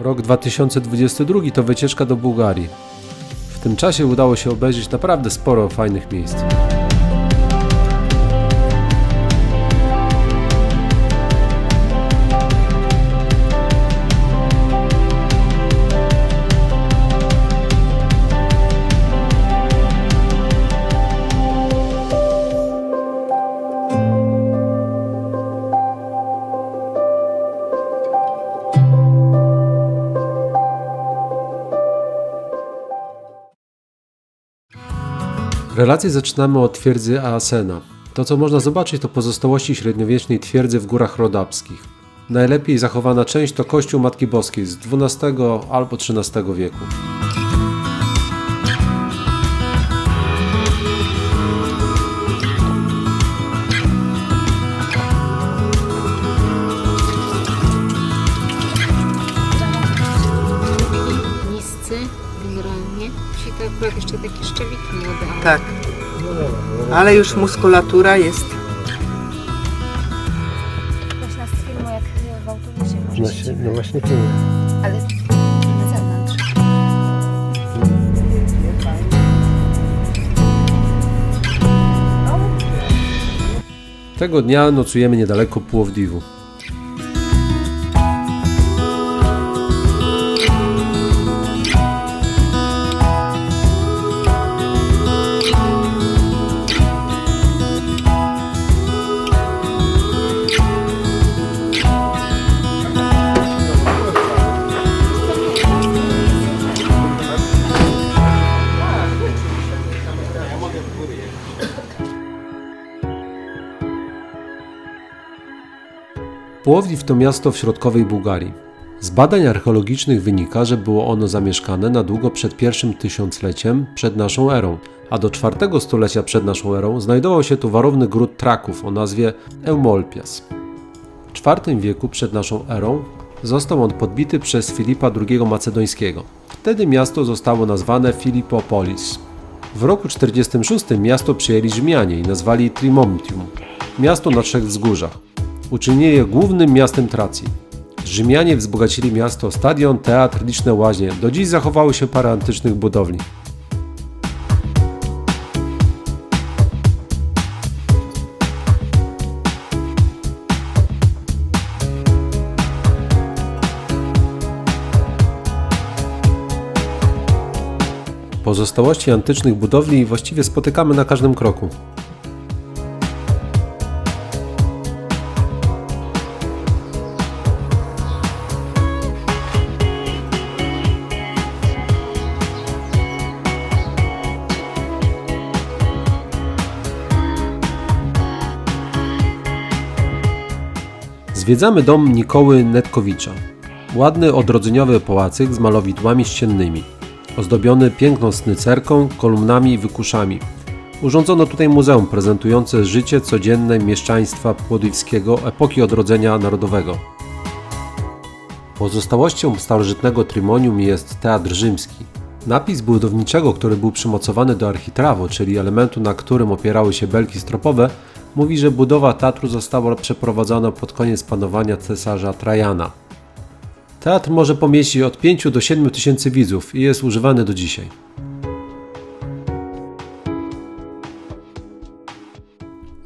Rok 2022 to wycieczka do Bułgarii. W tym czasie udało się obejrzeć naprawdę sporo fajnych miejsc. Relacje zaczynamy od twierdzy Aasena. To, co można zobaczyć, to pozostałości średniowiecznej twierdzy w górach rodapskich. Najlepiej zachowana część to kościół Matki Boskiej z XII albo XIII wieku. Akurat jeszcze takie szczewiki młode, ale Tak. Ale już muskulatura jest. Weź nas filmu, jak y, w autobusie No, możesz. się, no właśnie filmie. Ale na zewnątrz. Tego dnia nocujemy niedaleko Płowdiwu. Płowdiw to miasto w środkowej Bułgarii. Z badań archeologicznych wynika, że było ono zamieszkane na długo przed pierwszym tysiącleciem przed naszą erą, a do czwartego stulecia przed naszą erą znajdował się tu warowny gród Traków o nazwie Eumolpias. W IV wieku przed naszą erą został on podbity przez Filipa II Macedońskiego. Wtedy miasto zostało nazwane Filipopolis. W roku 46 miasto przyjęli Rzymianie i nazwali Trimontium, miasto na trzech wzgórzach. Uczynili je głównym miastem Tracji. Rzymianie wzbogacili miasto stadion, teatr, liczne łaźnie. Do dziś zachowały się parę antycznych budowli. Pozostałości antycznych budowli właściwie spotykamy na każdym kroku. Zwiedzamy dom Nikoły Netkowicza. Ładny, odrodzeniowy pałacyk z malowidłami ściennymi, ozdobiony piękną snycerką, kolumnami i wykuszami. Urządzono tutaj muzeum prezentujące życie codzienne mieszczaństwa płodywskiego epoki odrodzenia narodowego. Pozostałością starożytnego trymonium jest teatr rzymski. Napis budowniczego, który był przymocowany do architrawo, czyli elementu, na którym opierały się belki stropowe, mówi, że budowa teatru została przeprowadzona pod koniec panowania cesarza Trajana. Teatr może pomieścić od 5 do 7 tysięcy widzów i jest używany do dzisiaj.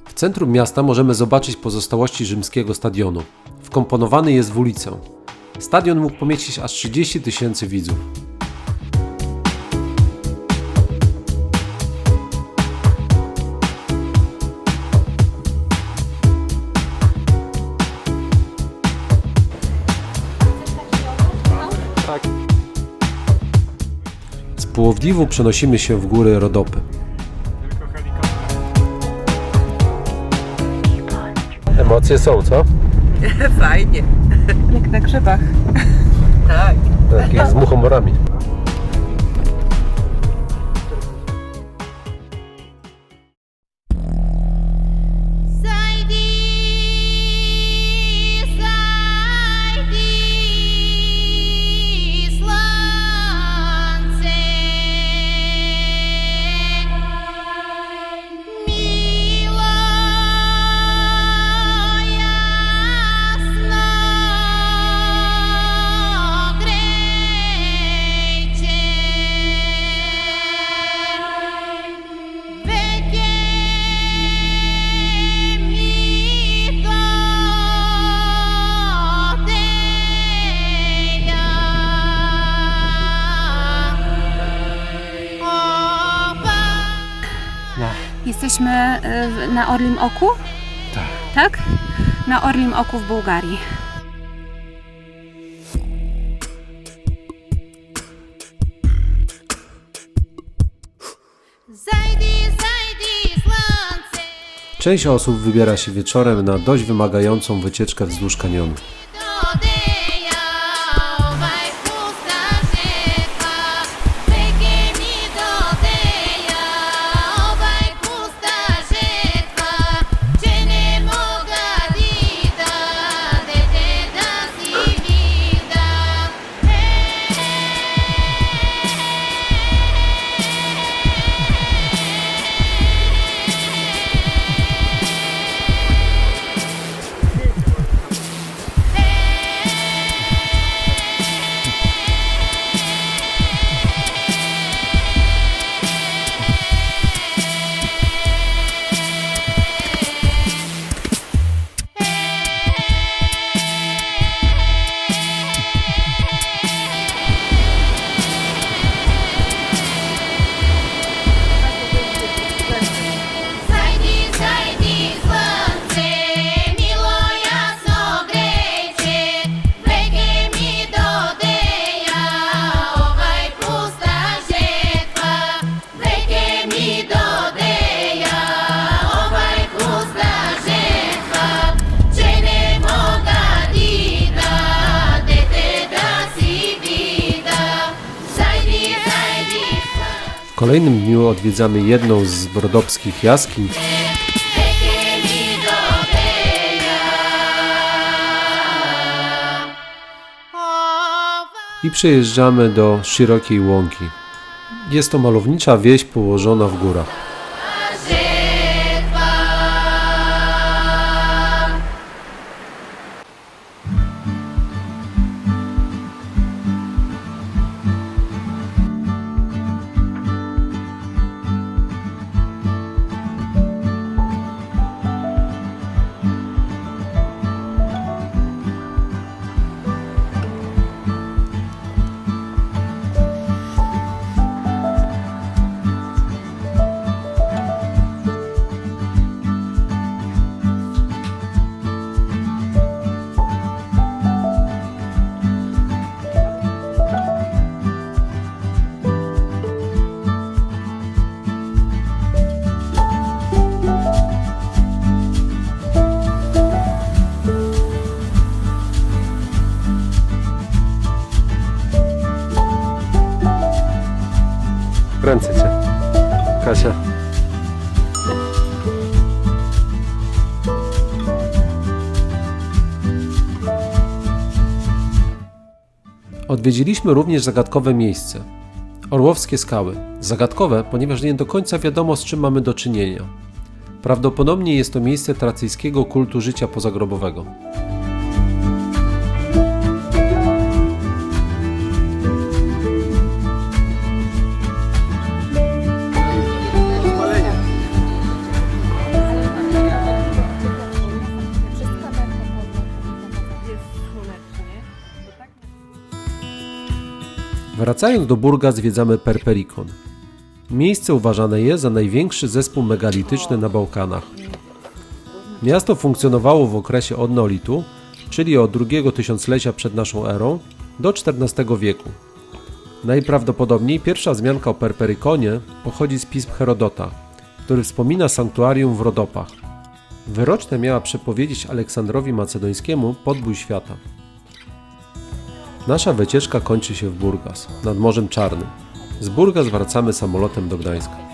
W centrum miasta możemy zobaczyć pozostałości rzymskiego stadionu. Wkomponowany jest w ulicę. Stadion mógł pomieścić aż 30 tysięcy widzów. Z Płowdiwu przenosimy się w góry Rodopy. Emocje są, co? Fajnie. Jak na grzybach. Tak. Takich z muchomorami. Jesteśmy y, na Orlim Oku? Tak. Tak? Na Orlim Oku w Bułgarii. Część osób wybiera się wieczorem na dość wymagającą wycieczkę wzdłuż kanionu. Kolejnym dniu odwiedzamy jedną z brodowskich jaskiń, i przyjeżdżamy do szerokiej łąki. Jest to malownicza wieś położona w górach. Odwiedziliśmy również zagadkowe miejsce. Orłowskie skały. Zagadkowe, ponieważ nie do końca wiadomo z czym mamy do czynienia. Prawdopodobnie jest to miejsce tracyjskiego kultu życia pozagrobowego. Wracając do Burga zwiedzamy Perperikon. Miejsce uważane jest za największy zespół megalityczny na Bałkanach. Miasto funkcjonowało w okresie od neolitu, czyli od drugiego tysiąclecia przed naszą erą, do XIV wieku. Najprawdopodobniej pierwsza wzmianka o Perperykonie pochodzi z pism Herodota, który wspomina sanktuarium w Rodopach. Wyroczne miała przepowiedzieć Aleksandrowi Macedońskiemu podbój świata. Nasza wycieczka kończy się w Burgas, nad Morzem Czarnym. Z Burgas wracamy samolotem do Gdańska.